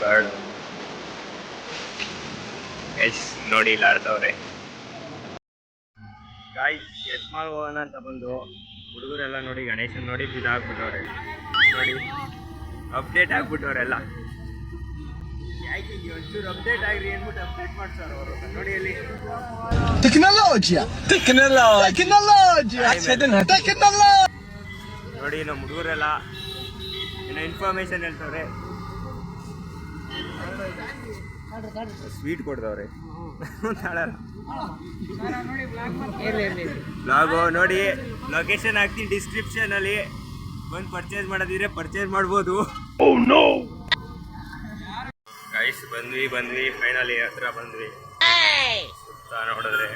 Bird S ನೋಡಿ ಇಲ್ಲಿ ಆಡ್ತವ್ರೆ guys ಯತ್ಮಾಲ್ ಹೋಗೋಣ ಅಂತ ಬಂದು ಹುಡುಗರೆಲ್ಲ ನೋಡಿ ಗಣೇಶನ್ ನೋಡಿ ಬಿದ್ದಾಕ್ಬಿಟ್ಟವ್ರೆ ನೋಡಿ ಅಪ್ಡೇಟ್ ಆಗ್ಬಿಟ್ಟವ್ರೆಲ್ಲ ಟೆಕ್ನಾಲಜಿ ಒಂಚೂರು ಅಪ್ಡೇಟ್ ಆಗ್ರಿ ಅಂದ್ಬಿಟ್ಟು ಅಪ್ಡೇಟ್ ಮಾಡ್ತಾರೆ ಅವರು ನೋಡಿ ನಮ್ಮ ಹುಡುಗರೆಲ್ಲ ಏನೋ ಇನ್ಫಾರ್ಮೇಶನ್ ಹೇಳ್ತವ್ರೆ ಸ್ವೀಟ್ ಕೊಡ್ತವ್ರೆ ಬ್ಲಾಗು ನೋಡಿ ಲೊಕೇಶನ್ ಹಾಕ್ತೀನಿ ಡಿಸ್ಕ್ರಿಪ್ಷನ್ ಅಲ್ಲಿ. ಬಂದು ಪರ್ಚೇಸ್ ಮಾಡೋದಿದ್ರೆ ಪರ್ಚೇಸ್ ಮಾಡ್ಬೋದು. ಗೈಸ್ ಬಂದ್ವಿ ಬಂದ್ವಿ ಫೈನಲಿ ಹತ್ರ ಬಂದ್ವಿ. ಸುತ್ತ ನೋಡಿದ್ರೆ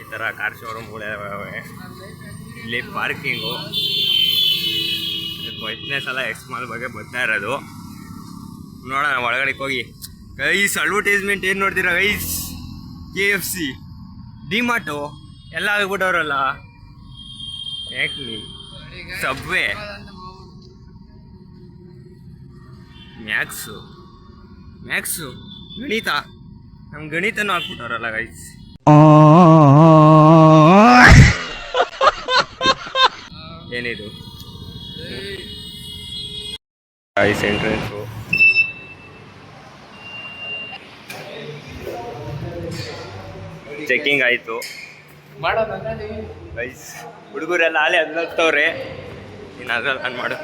ಈ ತರ ಕಾರ್ ಶೋರೂಮ್ಗಳಿವೆ ಇಲ್ಲಿ ಪಾರ್ಕಿಂಗು ಫಸ್ಟ್ನೇ ಸಲ ಎಕ್ಸ್ ಮಾಲ್ ಬಗ್ಗೆ ಬರ್ತಾ ಇರೋದು. ನೋಡೋಣ ಒಳಗಡೆ ಹೋಗಿ. ಗೈಸ್ ಅಡ್ವರ್ಟೈಸ್ಮೆಂಟ್ ಏನು ನೋಡ್ತೀರಾ guys? K F C DMart ಎಲ್ಲ ಆಗ್ಬಿಟ್ಟವ್ರಲ್ಲ. ಸಬ್ವೆ ಮ್ಯಾಕ್ಸು ಮ್ಯಾಕ್ಸು ಗಣಿತ. ನಮ್ಮ ಗಣಿತನೂ ಹಾಕ್ಬಿಟ್ಟವ್ರಲ್ಲ ಗೈಸ್ ಏನಿದು? ಗೈಸ್ ಎಂಟ್ರೆನ್ಸು ಚೆಕಿಂಗ್ ಆಯಿತು. ಗೈಸ್ ಹುಡುಗರೆಲ್ಲ ಆಲೆ ಹತ್ತವ್ರೆ ಇನ್ನು ಅದ್ರಲ್ಲಿ ನಾನು ಮಾಡು.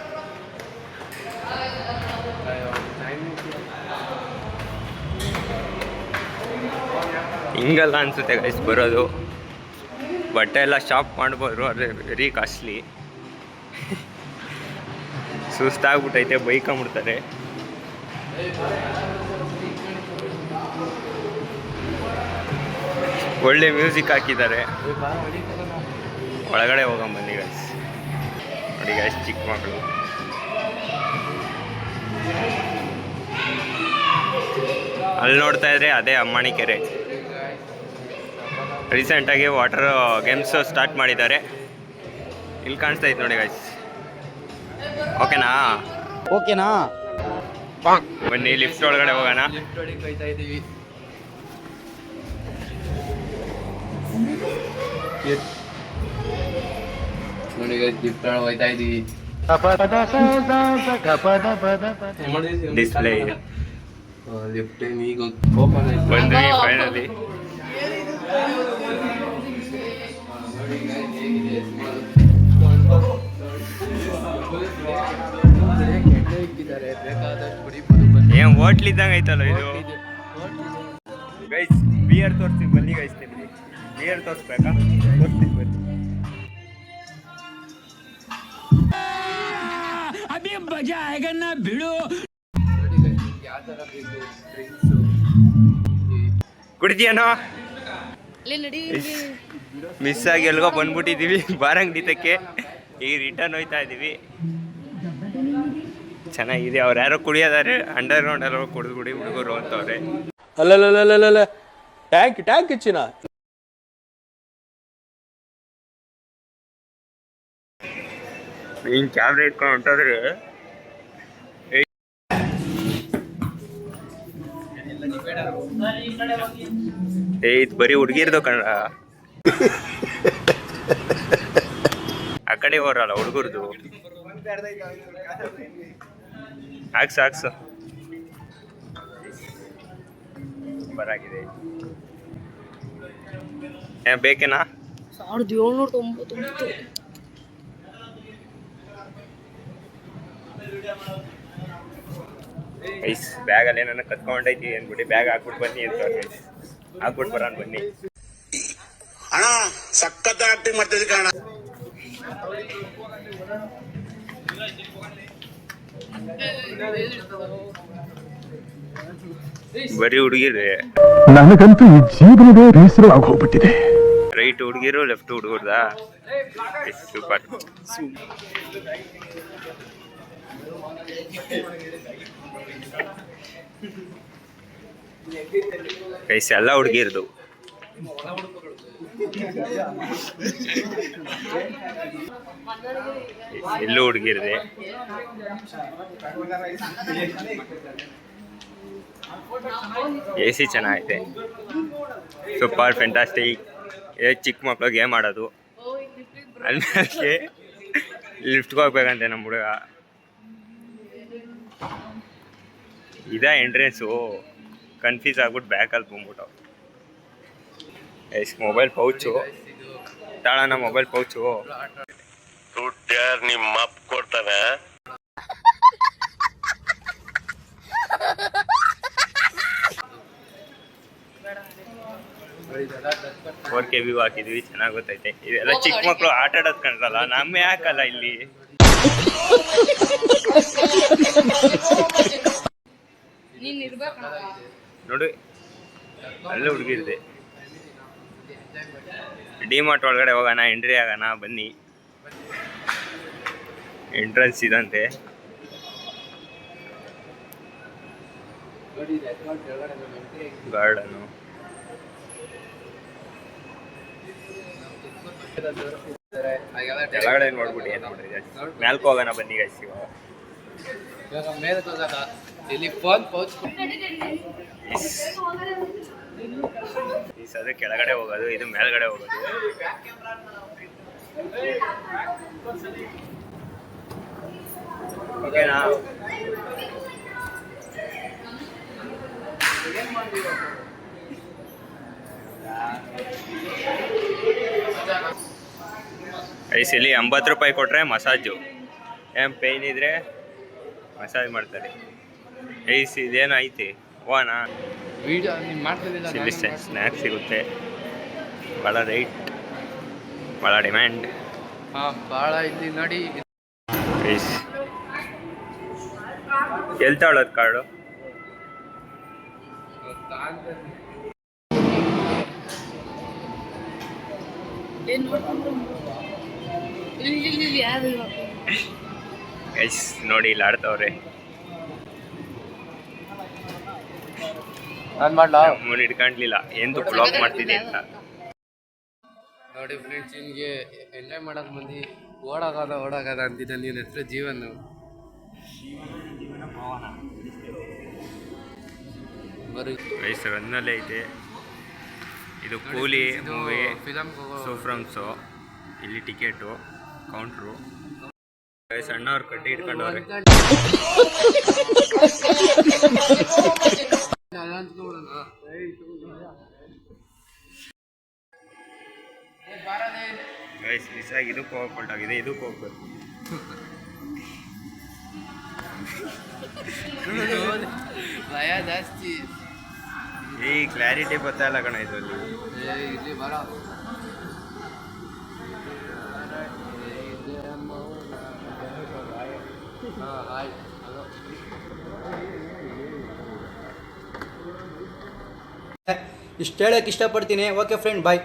ಹಿಂಗಲ್ಲ ಅನ್ಸುತ್ತೆ ಗೈಸ್ ಬರೋದು. ಬಟ್ಟೆ ಎಲ್ಲ ಶಾಪ್ ಮಾಡ್ಬೋದು, ಆದರೆ ವೆರಿ ಕಾಸ್ಟ್ಲಿ. ಸುಸ್ತಾಗ್ಬಿಟ್ಟೈತೆ ಬೈಕೊಂಬಿಡ್ತಾರೆ ಒಳ್ಳೆ ಮ್ಯೂಸಿಕ್ ಹಾಕಿದ್ದಾರೆ. ಒಳಗಡೆ ಹೋಗಮ್ಮ ಬನ್ನಿ ಗೈಸ್ ನೋಡಿ ಗೈಸ್ ಚಿಕ್ಕ ಮಕ್ಕಳು. ಅಲ್ಲಿ ನೋಡ್ತಾ ಇದ್ರೆ ಅದೇ ಅಮ್ಮಣಿ ಕೆರೆ. ರೀಸೆಂಟಾಗಿ ವಾಟರ್ ಗೇಮ್ಸ್ ಸ್ಟಾರ್ಟ್ ಮಾಡಿದ್ದಾರೆ. ಇಲ್ಲಿ ಕಾಣಿಸ್ತಾ ಇತ್ತು ನೋಡಿ ಗೈಸ್ ಓಕೆನಾ ಓಕೆನಾ ಬನ್ನಿ ಲಿಫ್ಟ್ ಒಳಗಡೆ ಹೋಗೋಣ. ನೋಡಿ ಗಿಫ್ಟ್ ಹೋಯ್ತಾ ಇದೀವಿ. ಡಿಸ್ಪ್ಲೇ ಲಿಫ್ಟ್ ಈಗ ಬಂದ್ವಿ ಫೈನಲಿ ಏನ್ ಹೋಟ್ಲ್ ಇದ್ದಂಗ ಐತಲ್ಲ ಇದು? ಗೈಸ್ ಬಿಯರ್ ತೋರಿಸ್ತೀನಿ ಬನ್ನಿ ಗೈಸ್ ನಿಮಗೆ. ಬಿಯರ್ ತೋರಿಸ್ಬೇಕಾ? ತೋರಿಸ್ತೀನಿ ಬನ್ನಿ. ಬಿಡು ಬೇಕು ಡ್ರಿಂಕ್ಸು ಕುಡಿದ್ಯಾನೋ ಲೇ ನಡಿ ಮಿಸ್ ಆಗಿ ಎಲ್ಗೋ ಬಂದ್ಬಿಟ್ಟಿದೀವಿ. ಬಾರಂಗಡಿತಕ್ಕೆ ಈಗ ರಿಟರ್ನ್ ಹೋಯ್ತಾ ಇದೀವಿ. ಚೆನ್ನಾಗಿದೆ. ಅವ್ರು ಯಾರೋ ಕುಡಿಯೋದಾರೆ. ಅಂಡರ್ ಗ್ರೌಂಡ್ ಎಲ್ಲ ಕುಡಿದ್ಬಿಡಿ ಕುಡಿ ಹುಡುಗರು ಅಂತವ್ರೆ. ಅಲ್ಲಲ್ಲ ಟ್ಯಾಂಕ್ ಟ್ಯಾಂಕ್ ಇಚ್ಚಿನ ನೀನ್ ಕ್ಯಾಮ್ರಾ ಇಟ್ಕೊಂಡು ಹೊಂಟಾದ್ರೆ. ಏ ಇದು ಬರೀ ಹುಡುಗಿರ್ದು ಕಣ ಆ ಕಡೆ ಹೋರಲ್ಲ ಹುಡುಗರದು. ಹಾಕ್ಸು ಹಾಕ್ಸು. ಬರಾಗಿದೆ. ಏ ಬೇಕೇನಾ? ಸಾವಿರದ ಏಳ್ನೂರ ತೊಂಬತ್ತೊಂಬತ್ತು. ಐಸ್ ಬ್ಯಾಗಲ್ಲಿ ಏನಾನ ಕತ್ಕೊಂಡೈತಿ ಅಂದ್ಬಿಟ್ಟು ಬ್ಯಾಗ್ ಹಾಕ್ಬಿಟ್ಟು ಬನ್ನಿ ಅಂತ ಹಾಕ್ಬಿಟ್ಟು ಬರೋಣ ಬನ್ನಿ. ಅಣ್ಣ ಸಖತ್ ಆಕ್ಟಿಂಗ್ ಮಾಡ್ತಿದ್ದೆ ಕಣ ಬರೀ ಹುಡುಗಿರಿ. ನನಗಂತೂ ಈ ಜೀವನವೇ ಬೇಸರ ಹೋಗ್ಬಿಟ್ಟಿದೆ. ರೈಟ್ ಹುಡುಗಿರು ಲೆಫ್ಟ್ ಹುಡುಗರ್ದ? ಸೂಪರ್ ಎಲ್ಲ ಹುಡುಗಿರ್ದು. ಎಲ್ಲೂ ಹುಡುಗಿರದೆ ಎ ಸಿ ಚೆನ್ನಾಗೈತೆ. ಸೂಪರ್ ಫೆಂಟಾಸ್ಟಿಕ್ ಏ, ಚಿಕ್ಕ ಮಕ್ಕಳು ಗೇಮ್ ಆಡೋದು ಅಲ್ಲಿ ಲಿಫ್ಟ್ಗೆ ಹೋಗ್ಬೇಕಂತೆ ನಮ್ಮ ಹುಡುಗ. ಇದ ಎಂಟ್ರೆನ್ಸು ಕನ್ಫ್ಯೂಸ್ ಆಗ್ಬಿಟ್ಟು ಬ್ಯಾಕಲ್ಲಿ ಬಂದ್ಬಿಟ್ಟು ಎಸ್ ಮೊಬೈಲ್ ಪೌಚು ತಾಳನ ಮೊಬೈಲ್ ಪೌಚು ನಿಮ್ಮ ಅಪ್ಪ ಕೊಡ್ತಾನೆ. ಫೋರ್ ಕೆ ವ್ಯೂ ಹಾಕಿದ್ವಿ ಚೆನ್ನಾಗಿ ಗೊತ್ತೈತೆ. ಇದೆಲ್ಲ ಚಿಕ್ಕ ಮಕ್ಕಳು ಆಟ ಆಡೋದು ಕಣ್ತಲ್ಲ ನಮ್ಮ ಯಾಕಲ್ಲ ಇಲ್ಲಿ? ನೋಡಿ ಅಲ್ಲೇ ಹುಡುಗಿರ್ದೆ. ಡಿಮಾರ್ಟ್ ಒಳಗಡೆ ಹೋಗೋಣ ಎಂಟ್ರಿ ಆಗೋಣ ಬನ್ನಿ. ಎಂಟ್ರೆನ್ಸ್ ಇದಂತೆ. ಗಾರ್ಡನು ಕೆಳಗಡೆ ನೋಡ್ಬಿಟ್ಟು ಏನು ನೋಡ್ರಿ ಮ್ಯಾಲ್ಕ್ ಹೋಗೋಣ ಬನ್ನಿ ಗೈಸ್ ಇವಾಗ. ಇವಾಗ ಮೇಲೆ ಟೆಲಿಫೋನ್ ಇಲ್ಲಿ ಫೋನ್ ಪೌಚ್ ಕೆಳಗಡೆ ಹೋಗೋದು, ಇದು ಮೇಲ್ಗಡೆ ಹೋಗೋದು. ಓಕೆನಾ ಐಸ್ ಇಲ್ಲಿ ಎಂಬತ್ತು ರೂಪಾಯಿ ಕೊಟ್ಟರೆ ಮಸಾಜು. ಏನ್ ಪೇಯ್ನ್ ಇದ್ರೆ ಮಸಾಜ್ ಮಾಡ್ತಾರೆ. ಐಸ್ ಇದೇನು ಐತಿ? ಹೋಗೋಣ ವಿಡಿಯೋ ನೀವು ಮಾಡ್ತಿದ್ದಿಲ್ಲ ಸ್ನ್ಯಾಕ್ಸ್ ಸಿಗುತ್ತೆ. ಭಾಳ ರೈಟ್ ಭಾಳ ಡಿಮ್ಯಾಂಡ್ ಹಾಂ ಭಾಳ ಇಲ್ಲಿ ನೋಡಿ. ಪ್ಲೀಸ್ ಎಲ್ಲಿ ತಗೊಳ್ಳೋದು ಕಾರ್ಡು ಏನ್ ನೋಡ್ಕೊಂಡು ಇಲ್ಲಿ ಇಲ್ಲಿ ಇಲ್ಲಿ ಯಾರು ಗೈಸ್ ನೋಡಿ ಇಲ್ಲಿ ಆಡ್ತವ್ರೆ. ನಾನು ಮಾಡ್ಲಾ? ನಮ್ಮನ್ನ ಹಿಡ್ಕೊಂಡ್ಲಿಲ್ಲ ಎಂದು ಬ್ಲಾಕ್ ಮಾಡ್ತಿದ್ದೆ ಅಂತ. ನೋಡಿ ಫ್ರೆಂಡ್ಸ್ ನಿಮಗೆ ಎಂಜಾಯ್ ಮಾಡೋದ್ ಮಂದಿ ಓಡಾಗದ ಓಡಾಗದ ಅಂತಿದ್ದೆ ನೀನು ಹೆಸರು ಜೀವನ. ಬರೀ ಗೈಸ್ ರನ್ನಲ್ಲೇ ಐತೆ. ಇದು ಕೂಲಿ ಮೂವಿ ಫಿಲಮ್ ಹೋಗೋ ಸೋಫ್ರಮ್ಸು ಇಲ್ಲಿ ಟಿಕೆಟು ಕೌಂಟ್ರು ಸಣ್ಣವ್ರು ಕಟ್ಟಿ ಇಟ್ಕೊಂಡವ್ರೆ. ಗೈಸ್ ಮಿಸ್ ಆಗಿ ಇದಕ್ಕೆ ಹೋಗ್ಕೊಳ್ಟಾಗಿದೆ ಇದಕ್ಕೆ ಹೋಗ್ಬೇಕು ಭಯ ಜಾಸ್ತಿ. ಈ ಕ್ಲಾರಿಟಿ ಗೊತ್ತಾ ಇಲ್ಲ ಕಣ ಇದರಲ್ಲಿ. ಏ ಇಲ್ಲಿ ಬರ. ಹಾಂ ಆಯ್ತು ಹಲೋ ಇಷ್ಟು ಹೇಳಕ್ಕೆ ಇಷ್ಟಪಡ್ತೀನಿ. Okay friend bye